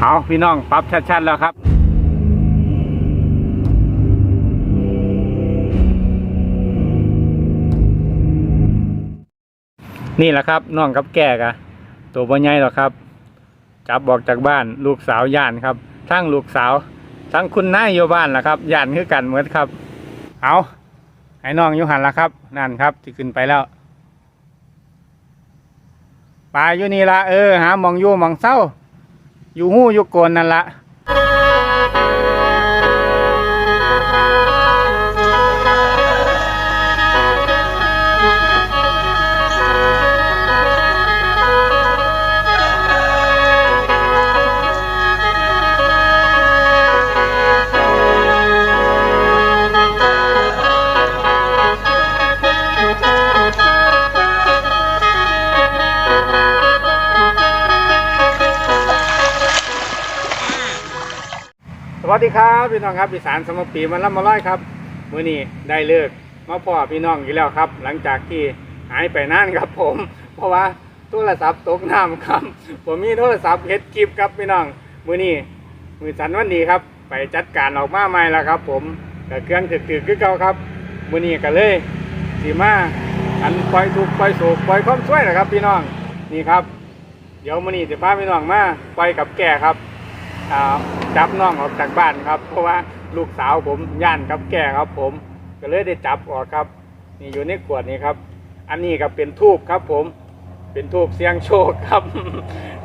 เอาพี่น้องปรับชัดๆแล้วครับนี่แหละครับน้องกับแก่กะตัวบ่ใหญ่หรอกครับ จับบอกจากบ้านลูกสาวย่านครับ ทั้งลูกสาว ทั้งคุณนายอยู่บ้านล่ะครับย่านคือกันเหมือนครับ เอาให้น้องอยู่หันละครับนั่นครับที่ขึ้นไปแล้วปลาอยู่นี่ละเออหาหมองยู่หมองเศร้า อยู่หู้อยู่โกนนั่นละ สวัสดีครับพี่น้องครับอีสานสมปีมันละมาร้อยครับมื้อนี้ได้เลิกมาพ่อพี่น้องอีกแล้วครับ หลังจากที่หายไปนานครับผม เพราะว่าโทรศัพท์ตกน้ำครับ ผมมีโทรศัพท์เฮ็ดคลิปครับพี่น้องมื้อนี้มือสันวันดีครับ ไปจัดการออกมาใหม่แล้วครับ ผมกับเครื่องถึกๆคือเก่าครับมื้อนี้ก็เลยสีมาอันปล่อยทุกปล่อยโศกปล่อยความช่วยนะครับ พี่น้องนี่ครับ เดี๋ยวมื้อนี้จะพาพี่น้องมาปล่อยกับแก่ครับ จับน้องออกจากบ้านครับ เพราะว่าลูกสาวผมย่านกับแก่ครับ ผม ก็เลยได้จับออกครับ นี่อยู่ในขวดนี้ครับ อันนี้ก็เป็นทูบครับ ผม เป็นทูบเสียงโชคครับ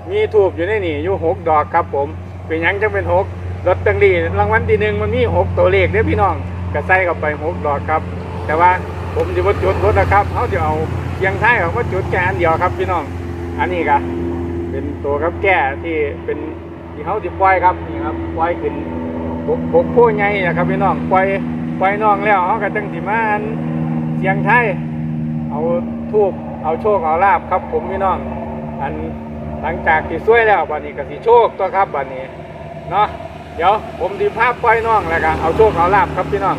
มีทูบอยู่ในนี่อยู่หกดอกครับ ผม เป็นยังจะเป็นหกลอตเตอรี่รางวัลที่หนึ่งมันมีหกตัวเลขเด้อพี่น้องก็ใส่เข้าไปหกดอกครับ แต่ว่าผมจะมาจุดรถนะครับเขาจะเอาเสียงท้ายออกมาจุดแค่อันเดียวครับพี่น้อง อันนี้ก็เป็นตัวครับแก่ที่เป็น ที่เขาที่ปล่อยครับนี่ครับปล่อยขึ้นบกบกโพใหญ่นะครับพี่น้องปล่อยปล่อยน้องแล้วเขาก็จังสิมาอันเสียงไทยเอาทูบเอาโชคเอาลาบครับ ผมพี่น้อง อันหลังจากที่ช่วยแล้วบัดนี้ก็สิโชคตัวครับบัดนี้เนาะเดี๋ยวผมดีภาพปล่อยน้องแล้วก็เอาโชคเอาลาบครับพี่น้อง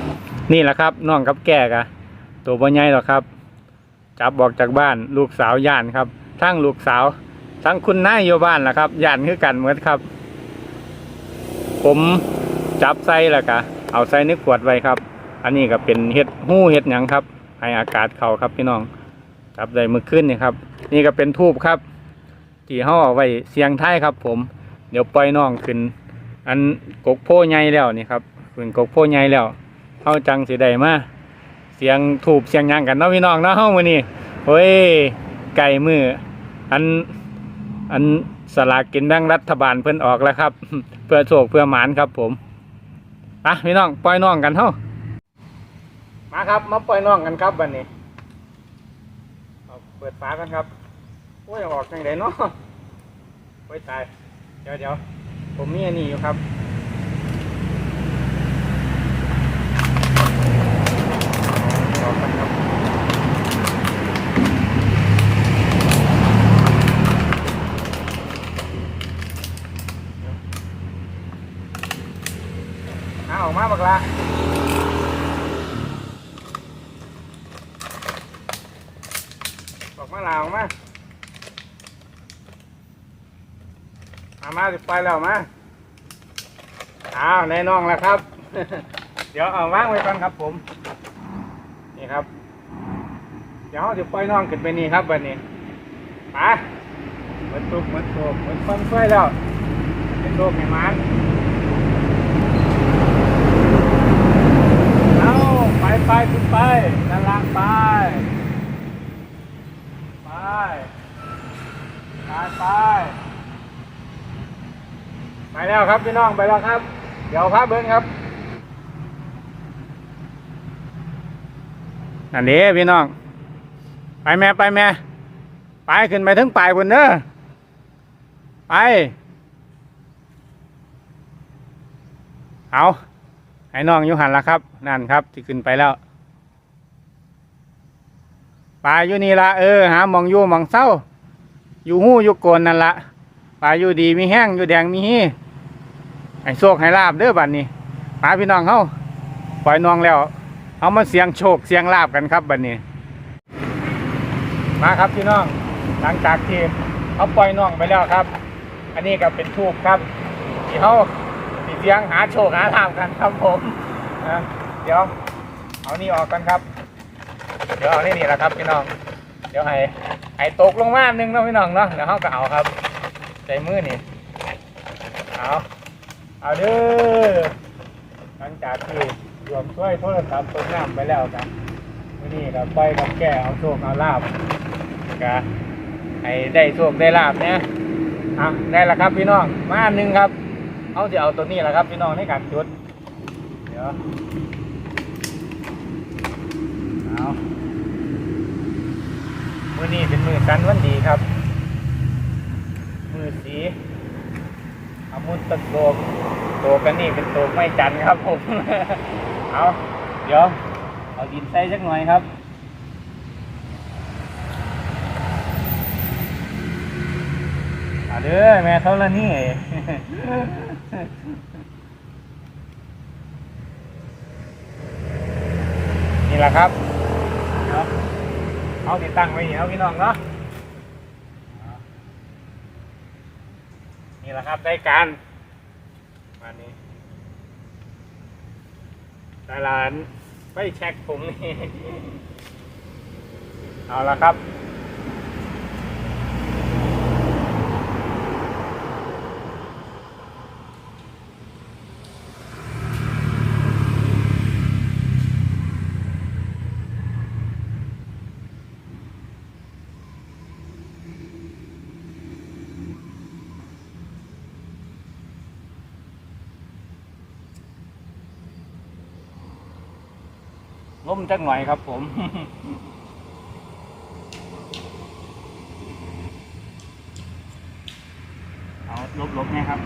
นี่แหละครับน้องกับแก่กะตัวบ่ใหญ่หรอกครับ จับบอกจากบ้านลูกสาวย่านครับทั้งลูกสาว ทั้งคุณนายอยู่บ้านล่ะครับย่านคือกันเหมือนครับ ผมจับใส่แล้วก็เอาใส่ในขวดไว้ครับ อันนี้ก็เป็นเห็ดหู้เห็ดหยังครับ ให้อากาศเข้าครับพี่น้องจับได้มื่อคืนนี่ครับ นี่ก็เป็นทูบครับที่เขาเอไว้เสียงไทยครับ ผม เดี๋ยวปล่อยน้องขึ้น อันกกโพใหญ่แล้วนี่ครับเป็นกกโพใหญ่แล้วเขาจังสิได้มาเสียงทูบเสียงยังกันเนาะพี่น้องเนาะเฮามื้อนี้เฮ้ยไก่มืออันอัน สลากกินแบ่งรัฐบาลเพิ่นออกแล้วครับ เพื่อโชคเพื่อหมานครับผมอะพี่น้องปล่อยน้องกันเท่ามาครับ มาปล่อยน้องกันครับวันนี้เาเปิดฝากันครับโอ้ยออกจังไดเนาะโอ้ยตาย เดี๋ยวเดี๋ยวผมมีอันนี้อยู่ครับออกกันครับ เอาออกมาบักละออกมาลาออกมาเอามา สิไปแล้วมาอ้าวในน้องแล้วครับ เดี๋ยวเอาวางไว้ก่อนครับ ผม นี่ครับ เดี๋ยวเราจะปล่อยน้องขึ้นไปนี่ครับวันนี้ไปเหมือนตุกเหมือนโศกเหมือนฟันไฟแล้วเป็นโศกแห่งมันเอาไปไปขึ้นไปด้านล่างไป ไปไป ไป แล้วครับพี่น้องไปแล้วครับ เดี๋ยวพาเบิ้งครับนั่นเด้พี่น้อง ไปแม่ไปแม่ไปขึ้นไปถึงปลายบนเด้อไปเอาให้น้องอยู่หันละครับ นั่นครับที่ขึ้นไปแล้วปลาอยู่นี่ละเออหาหมองอยู่หมองเศร้า อยู่หู้อยู่โกนนั่นละปลาอยู่ดีมีแห้งอยู่แดงมีฮี ให้โชคให้ลาบเด้อบัดนี้ปลาพี่น้องเฮาปล่อยน้องแล้วเอามาเสียงโชคเสียงลาบกันครับบัดนี้ มาครับพี่น้องหลังจากที่เขาปล่อยน้องไปแล้วครับ อันนี้ก็เป็นทูบครับที่เขาสีเสียงหาโชคหาลาบกันครับผมเดี๋ยวเอานี่ออกกันครับ เดี๋ยวเอานี่นี่แหละครับพี่น้อง เดี๋ยวให้ให้ตกลงมาหนึ่งเนาะพี่น้องเนาะเดี๋ยวเขาก็เอาครับ ใจมือนี่เอา เอาเด้อหลังจากที่รวมช่วยโทรศัพท์ตกน้ำไปแล้วครับวันนี้ก็ไปกับแก่เอาโชคเอาลาบก็ให้ได้โชคได้ลาบเนี่ยอะได้แล้วครับพี่น้องมาอันหนึ่งครับ เอาจะเอาตัวนี้แหละครับพี่น้องในการจุดเดี๋ยวเอามือนี้เป็นมือกันวันดีครับ มือสี อามุตตะโกกโตกันนี่เป็นโตไม่จันครับผม เอาเดี๋ยว เอาดินใส่สักหน่อยครับเอาเด้อแม่เท่าละนี่นี่แหละครับ เอาติดตั้งไว้นี่เอาพี่น้องเนาะ นี่แหละครับ ได้การมานี้ตลาดไปเช็คผมนี่ เอาละครับ มจักหน่อยครับผม เอาลบๆไงครับ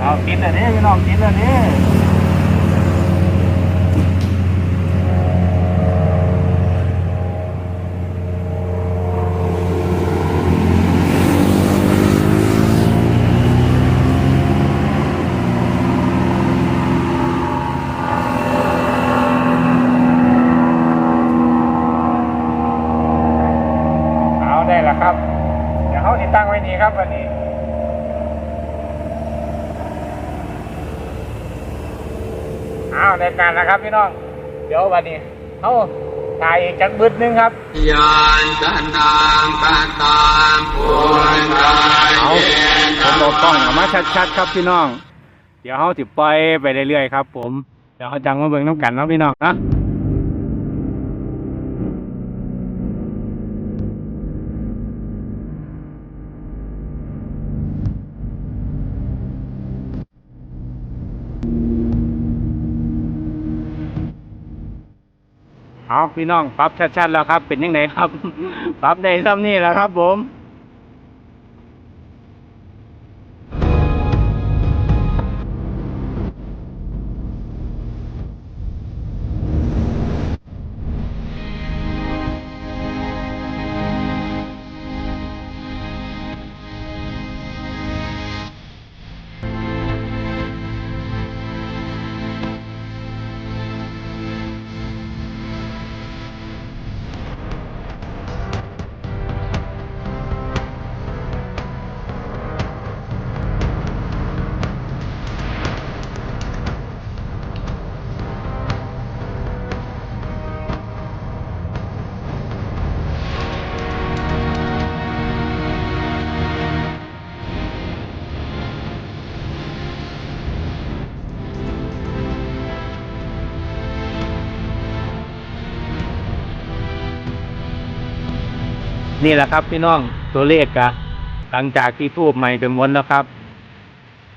เอากินเลยนี่พี่น้องกินเลยนี่เอาได้แล้วครับ เดี๋ยวเขาติดตั้งไว้นี่ ครับวันนี้อ้าวในการนะครับพี่น้อง เดี๋ยววันนี้เขาถ่ายอีกจักบึดหนึงครับยานตันตังปัตตังปุญญาเอาเยผมเอากล้องออกมาชัดๆครับพี่น้อง เดี๋ยวเขาสิปล่อยไปเรื่อยๆครับ ผม เดี๋ยวเขาจังมาเบิ่งน้ำกันเนาะพี่น้องนะ เอาพี่น้องปรับชัดๆแล้วครับ เป็นยังไงครับ ปรับได้ซ้ำนี่แหละครับผม นี่แหละครับพี่น้องตัวเลขกะหลังจากที่ทูบใหม่กันวนแล้วครับ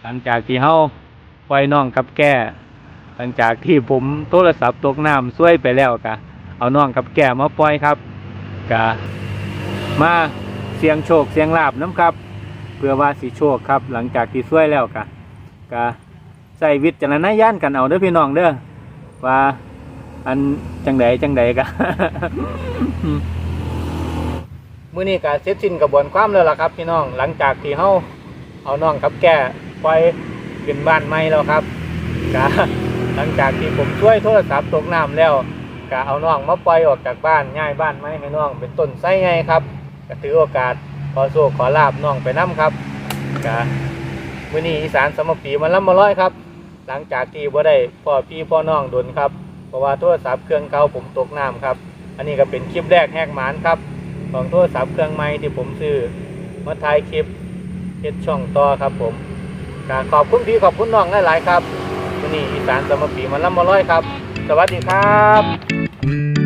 หลังจากที่เฮาปล่อยน้องกับแก่หลังจากที่ผมโทรศัพท์ตกน้ำช่วยไปแล้วกะเอาน้องกับแก่มาปล่อยครับกะมาเสียงโชคเสียงลาบน้ำครับ เพื่อว่าสิโชคครับ หลังจากที่ช่วยแล้วกะกะใส่วิจารณญาณกันเอาเด้อพี่น้องเด้อว่าอันจังใดจังใดกะ มื้อนี้ก็เสร็จสิ้นกระบวนความแล้วล่ะครับ พี่น้องหลังจากที่เฮาเอาน้องกับแก่ปล่อยขึ้นบ้านใหม่แล้วครับก็หลังจากที่ผมช่วยโทรศัพท์ตกน้ำแล้วก็เอาน้องมาปล่อยออกจากบ้านย้ายบ้านใหม่ให้น้องเป็นต้นไส้ไงครับก็ถือโอกาสขอโชคขอลาบน้องไปนํครับก็มื้อนี้อีสานสมปีมันลำมาร้อยครับ หลังจากที่บ่ได้พ่อพี่พ่อน้องโดนครับเพราะว่าโทรศัพท์เครื่องเก่าผมตกน้ำครับ อันนี้ก็เป็นคลิปแรกแหกหมานครับ ของโทรศัพท์เครื่องใหม่ที่ผมซื้อมาถ่ายคลิปเฮ็ดช่องต่อครับผมการขอบคุณพี่ขอบคุณน้องหลายๆครับวันนี้อีสานสมปีมันลำมาร้อยครับ สวัสดีครับ